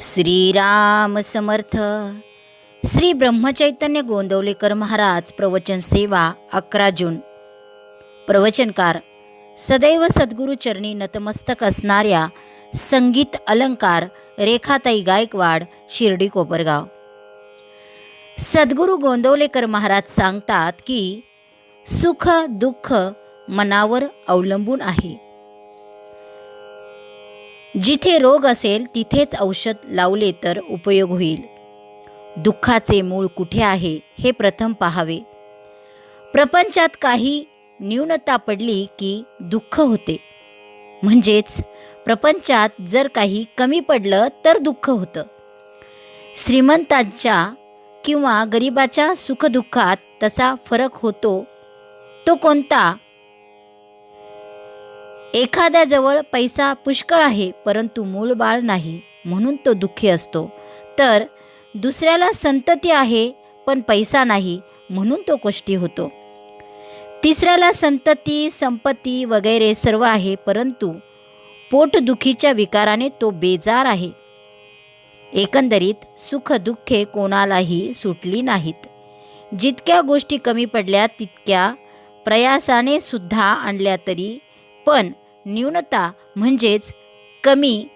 श्रीराम समर्थ. श्री ब्रह्मचैतन्य गोंदवलेकर महाराज प्रवचन सेवा अकरा जून. प्रवचनकार सदैव सद्गुरू चरणी नतमस्तक असणाऱ्या संगीत अलंकार रेखाताई गायकवाड शिर्डी कोपरगाव. सद्गुरू गोंदवलेकर महाराज सांगतात की सुख दुःख मनावर अवलंबून आहे. जिथे रोग असेल तिथेच औषध लावले तर उपयोग होईल. दुःखाचे मूळ कुठे आहे हे प्रथम पाहावे. प्रपंचात काही न्यूनता पडली की दुःख होते. म्हणजेच प्रपंचात जर काही कमी पडलं तर दुःख होतं. श्रीमंतांच्या किंवा गरिबाच्या सुखदुःखात तसा फरक होतो तो कोणता? एखाद्याजवळ पैसा पुष्कळ आहे परंतु मूल बाळ नाही म्हणून तो दुःखी असतो. तर दुसऱ्याला संतती आहे पण पैसा नाही म्हणून तो कोष्टी होतो. तिसऱ्याला संतती संपत्ती वगैरे सर्व आहे परंतु पोटदुखीच्या विकाराने तो बेजार आहे. एकंदरीत सुख दुःखे कोणालाही सुटली नाहीत. जितक्या गोष्टी कमी पडल्या तितक्या प्रयासाने सुद्धा आणल्या तरी पण न्यूनता म्हणजेच कमी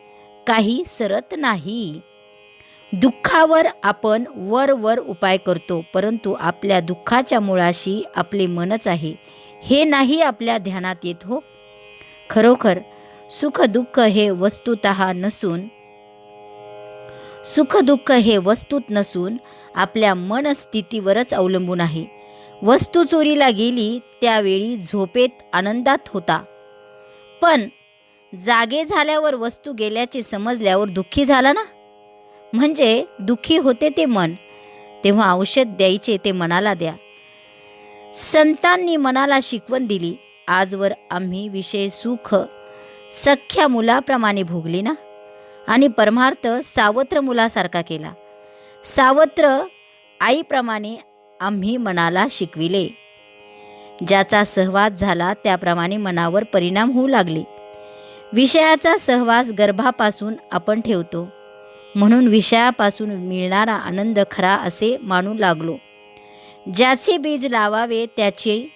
काही सरत नाही. दुःखावर आपण वर वर उपाय करतो परंतु आपल्या दुःखाच्या मुळाशी आपले मनच आहे. हे नाही आपल्या ध्यानात येत हो. खरोखर सुख दुःख हे वस्तुत नसून सुख दुःख हे वस्तूत नसून आपल्या मनस्थितीवरच अवलंबून आहे. वस्तू चोरीला गेली त्यावेळी झोपेत आनंदात होता. पण जागे झाल्यावर वस्तू गेल्याचे समजल्यावर दुःखी झाला ना? म्हणजे दुःखी होते ते मन. तेव्हा औषध द्यायचे ते मनाला द्या. संतांनी मनाला शिकवण दिली. आजवर आम्ही विषय सुख सख्या मुलाप्रमाणे भोगले ना? आणि परमार्थ सावत्र मुलासारखा केला. सावत्र आईप्रमाणे आम्ही मनाला शिकविले. ज्याचा सहवास झाला त्याप्रमाणे मनावर परिणाम होऊ लागले. विषयाचा सहवास गर्भापासून आपण ठेवतो. म्हणून विषयापासून मिळणारा आनंद खरा असे मानू लागलो. ज्याचे बीज लावावे त्याचे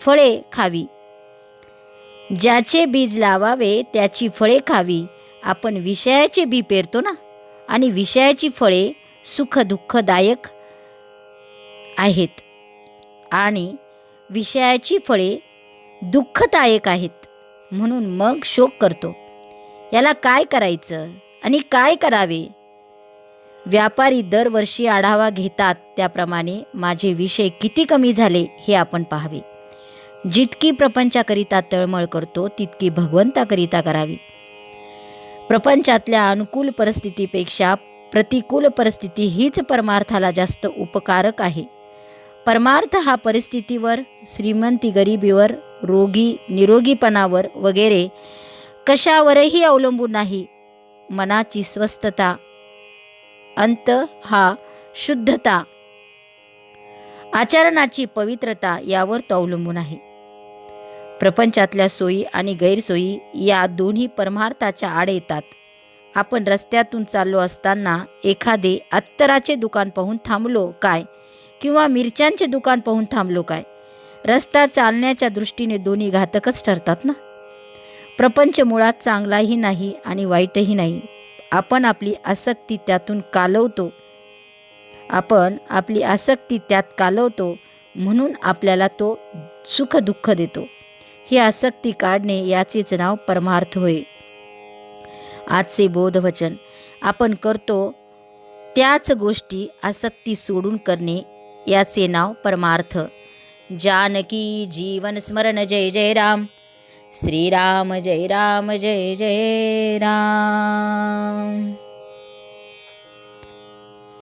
फळे खावी. ज्याचे बीज लावावे त्याची फळे खावी. आपण विषयाचे बी पेरतो ना? आणि विषयाची फळे सुख दुःखदायक आहेत. आणि विषयाची फळे दुःखदायक आहेत म्हणून मग शोक करतो. याला काय करायचं आणि काय करावे? व्यापारी दरवर्षी आढावा घेतात त्याप्रमाणे माझे विषय किती कमी झाले हे आपण पाहावे. जितकी प्रपंचाकरिता तळमळ करतो तितकी भगवंताकरिता करावी. प्रपंचातल्या अनुकूल परिस्थितीपेक्षा प्रतिकूल परिस्थिती हीच परमार्थाला जास्त उपकारक आहे. परमार्थ हा परिस्थितीवर श्रीमंती गरिबीवर रोगी निरोगीपणावर वगैरे कशावरही अवलंबून नाही. मनाची स्वस्थता अंत हा शुद्धता. आचरणाची पवित्रता यावर तो अवलंबून आहे. प्रपंचातल्या सोयी आणि गैरसोयी या दोन्ही परमार्थाच्या आड येतात. आपण रस्त्यातून चाललो असताना एखादे अत्तराचे दुकान पाहून थांबलो काय? किंवा मिरच्यांचे दुकान पाहून थांबलो काय? रस्ता चालण्याच्या दृष्टीने दोन्ही घातकच ठरतात ना? प्रपंच मुळात चांगलाही नाही आणि वाईटही नाही. आपण आपली आसक्ती त्यातून कालवतो. आपण आपली आसक्ती त्यात कालवतो म्हणून आपल्याला तो सुखदुःख देतो. ही आसक्ती काढणे याचेच नाव परमार्थ होय. आजचे बोधवचन. आपण करतो त्याच गोष्टी आसक्ती सोडून करणे याचे नाव परमार्थ. जानकी जीवन स्मरण जय जय राम. श्रीराम जय राम जय जय राम.